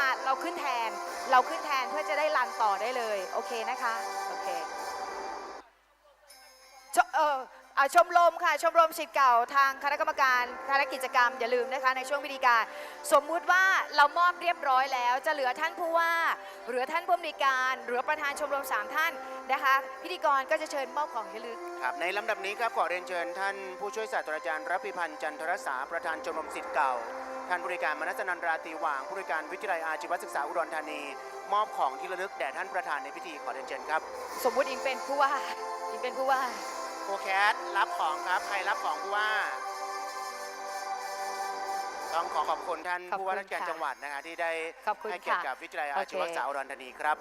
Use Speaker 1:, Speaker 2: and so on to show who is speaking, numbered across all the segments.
Speaker 1: มาเราขึ้นแทน เราขึ้นแทนเพื่อจะได้รันต่อได้เลย โอเคนะคะ โอเคเอออะชมรมค่ะ ชมรมสิทธิ์เก่าทางคณะกรรมการคณะกิจกรรมอย่าลืมนะคะ ในช่วงพิธีการ สมมุติว่าเรามอบเรียบร้อยแล้ว จะเหลือท่านผู้ว่าเหลือท่านผู้อำนวยการเหลือประธานชมรมสามท่านนะคะ พิธีกรก็จะเชิญมอบของที่ลึก
Speaker 2: ครับในลำดับนี้ครับขอเรียนเชิญท่านผู้ช่วยศาสตราจารย์รับพิพันธ์จันทรสาประธานชมรมศิษย์เก่า ท่านบริการมนัสนันราตรีหว่างผู้บริการวิทยาลัยอาชีวศึกษาอุดรธานี มอบของที่ระลึกแด่ท่านประธานในพิธีขอเรียนเชิญครับ
Speaker 1: สมมุติอิงเป็นผู้ว่าอิงเป็นผู้ว่า
Speaker 2: โคแคทรับของครับใครรับของผู้ว่า ต้องขอขอบคุณท่าน
Speaker 1: ขอบคุณ
Speaker 2: ผู้ว่าราชการ
Speaker 1: ค่ะ
Speaker 2: จังหวัดนะคะที่ได้
Speaker 1: ขอบคุณ
Speaker 2: ให้เกียรติ
Speaker 1: ค่ะ
Speaker 2: กับวิทยาลัยอาชีว
Speaker 1: โอเค
Speaker 2: ศึกษาอุดรธานีครับ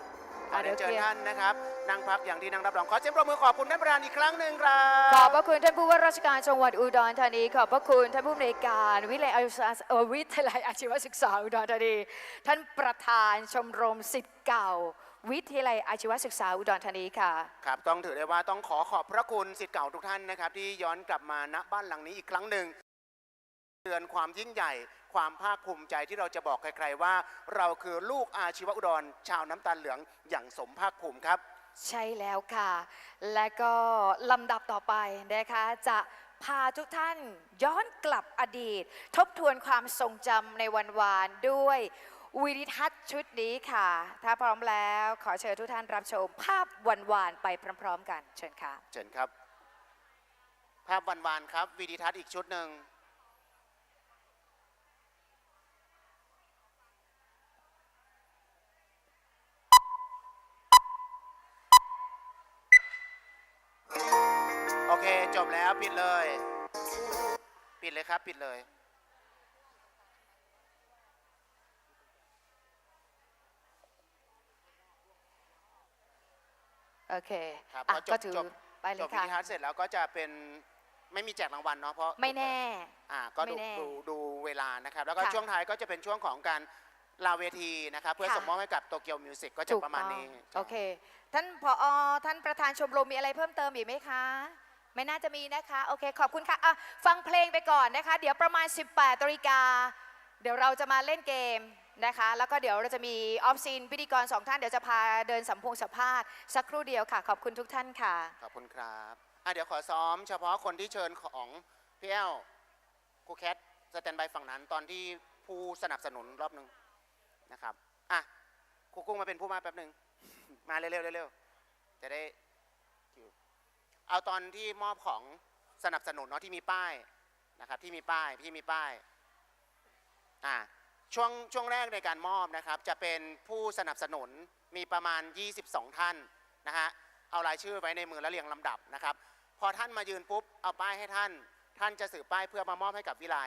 Speaker 2: ขอ
Speaker 1: อะ
Speaker 2: เรียนเชิญ
Speaker 1: เดี๋ยวเคลียร์
Speaker 2: ท่านนะครับ นั่งพักอย่างที่นั่งรับรอง ขอเสียงปรบมือขอบคุณท่านประธานอีกครั้งหนึ่งครั
Speaker 1: ขอบบพระคุณท่านผู้ว่าราชการจังหวัดอุดรธานี ขอบพระคุณท่านผู้อำนวยการวิทยาลัยอาชีวเอ่อวิทยาลัยอาชีวศึกษาอุดรธานี ท่านประธานชมรมสิทธิ์เก่าวิทยาลัยอาชีวศึกษาอุดรธานีค่ะ
Speaker 2: ครับ ต้องถือได้ว่าต้องขอขอบพระคุณสิทธิ์เก่าทุกท่านนะครับ ที่ย้อนกลับมาณบ้านหลังนี้อีกครั้งหนึ่งเตือนความยิ่งใหญ่ ความภาคภูมิใจที่เราจะบอกใครๆว่า เราคือลูกอาชีวอุดร ชาวน้ำตาลเหลืองอย่างสมภาคภูมิครับ
Speaker 1: ใช่แล้วค่ะ และก็ลำดับต่อไปนะคะจะพาทุกท่านย้อนกลับอดีต ทบทวนความทรงจำในวันวานด้วยวิดิทัศน์ชุดนี้ค่ะ ถ้าพร้อมแล้วขอเชิญทุกท่านรับชม ภาพวันวานไปพร้อม ๆ กัน เชิญค่ะ
Speaker 2: เชิญครับ ภาพวันวานครับวีดิทัศน์อีกชุดหนึ่ง เค จบแล้วปิดเลย ปิดเลยครับ ปิดเลย
Speaker 1: โอเค
Speaker 2: ครับ
Speaker 1: อะ
Speaker 2: พอจ
Speaker 1: ก็
Speaker 2: บ
Speaker 1: ถือ
Speaker 2: จบ
Speaker 1: ไปเล
Speaker 2: จ
Speaker 1: ย
Speaker 2: บวิ
Speaker 1: ค่ะ
Speaker 2: ดิทัศน์เสร็จแล้วก็จะเป็นไม่มีแจกรางวัลเนาะเพราะ
Speaker 1: ไม่แน่
Speaker 2: อ่าก็ดู
Speaker 1: ไม่แน่
Speaker 2: ดูดูเวลานะครับ แล้วก็
Speaker 1: ค่ะ
Speaker 2: ช่วงท้ายก็จะเป็นช่วงของการลาเวทีนะครับ เพื่อ
Speaker 1: ค่ะ
Speaker 2: ส่งมอบให้กับโตเกียวมิวสิกก็จะ
Speaker 1: ถูก
Speaker 2: ประมาณ
Speaker 1: ต้อง
Speaker 2: นี้
Speaker 1: โอเค ท่านผอ ท่านประธานชมรมมีอะไรเพิ่มเติมอีกไหมคะ ไม่น่าจะมีนะคะ โอเค ขอบคุณค่ะะฟังเพลงไปก่อนนะคะ เดี๋ยวประมาณ 18ตริกา เดี๋ยวเราจะมาเล่นเกมนะคะ แล้วก็เดี๋ยวเราจะมีออฟซีนพิธีกรสองท่าน เดี๋ยวจะพาเดินสัมพงสัมภาษณ์สักครู่เดียวค่ะ ขอบคุณทุกท่านค่ะ
Speaker 2: ขอบคุณครับอะเดี๋ยวขอซ้อมเฉพาะคนที่เชิญของพี่แอลครูแคทสแตนบายฝั่งนั้นตอนที่ผู้สนับสนุนรอบหนึ่งนะครับ อะครูกุ้งมาเป็นผู้มาแป๊บหนึ่ง มาเร็วๆเร็วๆจะได้ เอาตอนที่มอบของสนับสนุนเนาะที่มีป้ายนะครับที่มีป้ายที่มีป้ายอ่าช่วงช่วงแรกในการมอบนะครับ จะเป็นผู้สนับสนุนมีประมาณ 22 ท่านนะฮะเอารายชื่อไว้ในมือและเรียงลำดับนะครับ พอท่านมายืนปุ๊บเอาป้ายให้ท่าน ท่านจะสื่อป้ายเพื่อมามอบให้กับวิไล